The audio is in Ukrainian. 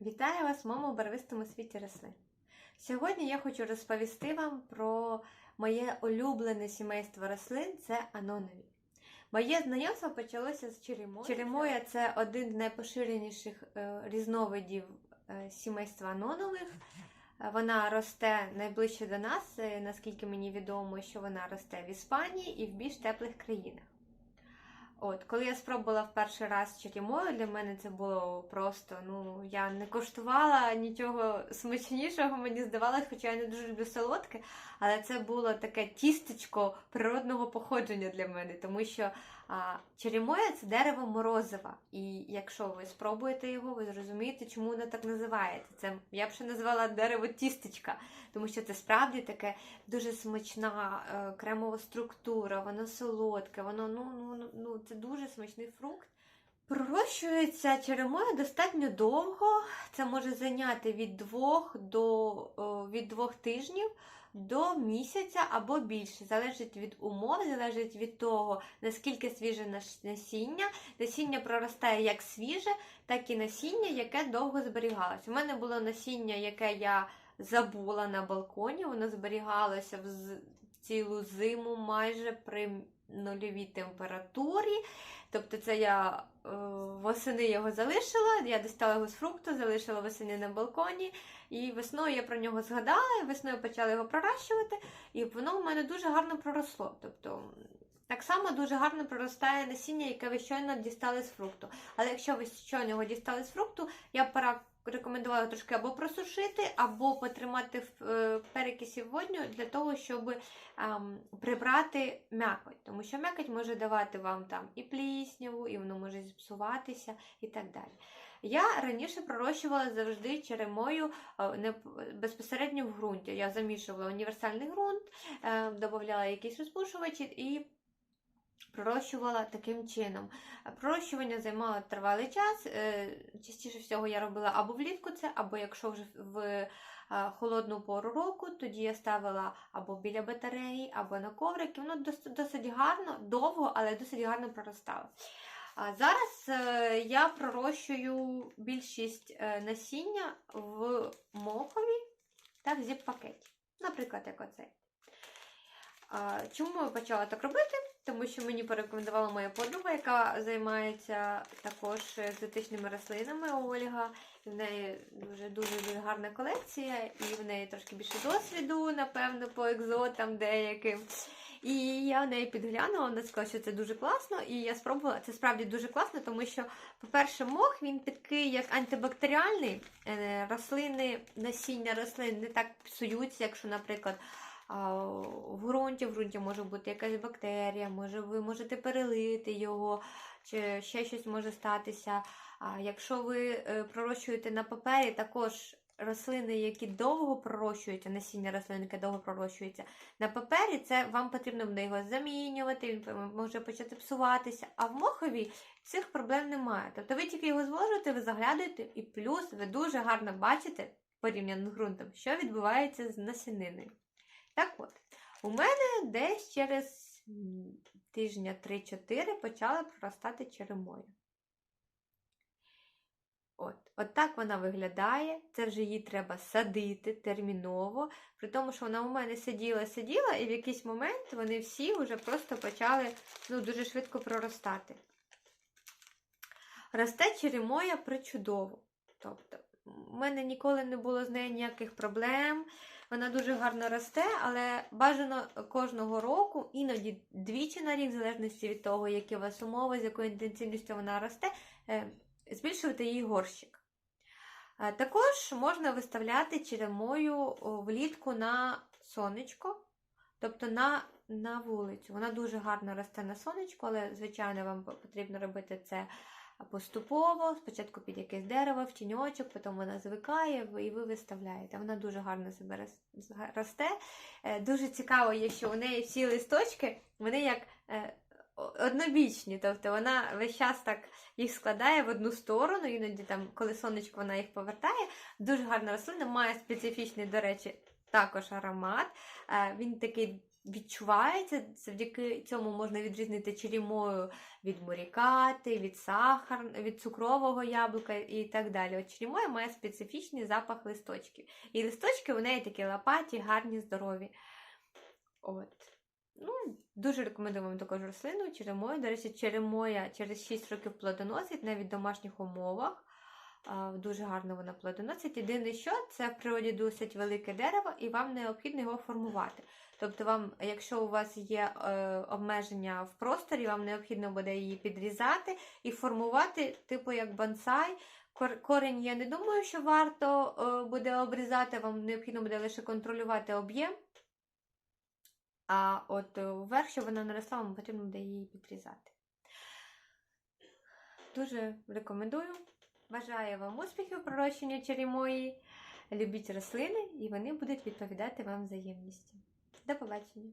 Вітаю вас в моєму барвистому світі рослин. Сьогодні я хочу розповісти вам про моє улюблене сімейство рослин це анонові. Моє знайомство почалося з черемої. Черемоя це один з найпоширеніших е, різновидів е, сімейства анонових. Вона росте найближче до нас, е, наскільки мені відомо, що вона росте в Іспанії і в більш теплих країнах. От, коли я спробувала в перший раз Черімою, для мене це було просто, ну, я не коштувала нічого смачнішого, мені здавалось, хоча я не дуже люблю солодке, але це було таке тістечко природного походження для мене, тому що черемоя це дерево морозива. І якщо ви спробуєте його, ви зрозумієте, чому воно так називається. Це я б ще назвала дерево тістечка, тому що це справді таке дуже смачна е, кремова структура, воно солодке, воно ну, ну, ну, ну це дуже смачний фрукт. Пророщується черемоя достатньо довго. Це може зайняти від двох до о, від двох тижнів до місяця або більше. Залежить від умов, залежить від того, наскільки свіже насіння. Насіння проростає як свіже, так і насіння, яке довго зберігалося. У мене було насіння, яке я забула на балконі, воно зберігалося в цілу зиму майже при нульовій температурі. Тобто це я е, восени його залишила, я достала його з фрукту, залишила восени на балконі, і весною я про нього згадала, і весною почала його проращувати, і воно в мене дуже гарно проросло. Тобто, так само дуже гарно проростає насіння, яке ви щойно дістали з фрукту. Але якщо ви щойно його дістали з фрукту, я б пора рекомендувала трошки або просушити, або потримати в е, перекисі водню для того, щоб ем, прибрати м'якоть. Тому що м'якоть може давати вам там і плісняву, і воно може зіпсуватися і так далі. Я раніше пророщувала завжди черемою е, не безпосередньо в ґрунті. Я замішувала універсальний ґрунт, е, додавала якісь розпушувачі і пророщувала таким чином. Пророщування займало тривалий час. е, Частіше всього я робила або влітку це, або якщо вже в е, холодну пору року, тоді я ставила або біля батареї, або на коврик. І воно досить гарно, довго, але досить гарно проростало. А зараз е, я пророщую більшість насіння в мохові та в зіп-пакеті. Наприклад, як оцей. Чому я почала так робити? Тому що мені порекомендувала моя подруга, яка займається також екзотичними рослинами Ольга. В неї дуже дуже гарна колекція, і в неї трошки більше досвіду, напевно, по екзотам деяким. І я в неї підглянула, вона сказала, що це дуже класно, і я спробувала. Це справді дуже класно, тому що, по-перше, мох він такий як антибактеріальний. Е, Рослини, насіння рослин не так псуються, якщо, наприклад, в ґрунті, в ґрунті може бути якась бактерія, може ви можете перелити його, чи ще щось може статися. А якщо ви е, пророщуєте на папері, також рослини, які довго пророщуються, насіння рослин, яке довго пророщується, на папері це вам потрібно буде його замінювати, він може почати псуватися. А в мохові цих проблем немає. Тобто ви тільки його зволожуєте, ви заглядуєте, і плюс ви дуже гарно бачите порівняно з ґрунтом, що відбувається з насіниною. Так от, у мене десь через тижня 3-4 почала проростати черемоя. От, от так вона виглядає. Це вже її треба садити терміново. При тому, що вона у мене сиділа, сиділа, і в якийсь момент вони всі вже просто почали ну, дуже швидко проростати. Росте черемоя причудово. Тобто, у мене ніколи не було з нею ніяких проблем. Вона дуже гарно росте, але бажано кожного року, іноді двічі на рік, в залежності від того, які у вас умови, з якою інтенсивністю вона росте, е, збільшувати її горщик. Також можна виставляти черемою влітку на сонечко, тобто на, на вулицю. Вона дуже гарно росте на сонечку, але, звичайно, вам потрібно робити це поступово, спочатку під якесь дерево, в тіньочок, потім вона звикає і ви виставляєте. Вона дуже гарно себе росте. Е, Дуже цікаво є, що у неї всі листочки, вони як е, однобічні, тобто вона весь час так їх складає в одну сторону, іноді там, коли сонечко вона їх повертає. Дуже гарна рослина, має специфічний, до речі, також аромат. Е, Він такий відчувається. Завдяки цьому можна відрізнити черімою від мурікати, від сахар, від цукрового яблука і так далі. От черімоя має специфічний запах листочків. І листочки у неї такі лопаті, гарні, здорові. От. Ну, дуже рекомендую вам також рослину черемою. До речі, черемоя через 6 років плодоносить навіть в домашніх умовах. Дуже гарно вона плодоносить. Єдине, що це в природі досить велике дерево, і вам необхідно його формувати. Тобто, вам, якщо у вас є е, обмеження в просторі, вам необхідно буде її підрізати і формувати, типу як бонсай. Корінь я не думаю, що варто е, буде обрізати, вам необхідно буде лише контролювати об'єм. А от е, вверх, щоб вона наросла, вам потрібно буде її підрізати. Дуже рекомендую. Бажаю вам успіхів пророчення черемої. Любіть рослини, і вони будуть відповідати вам взаємністю. До побачення!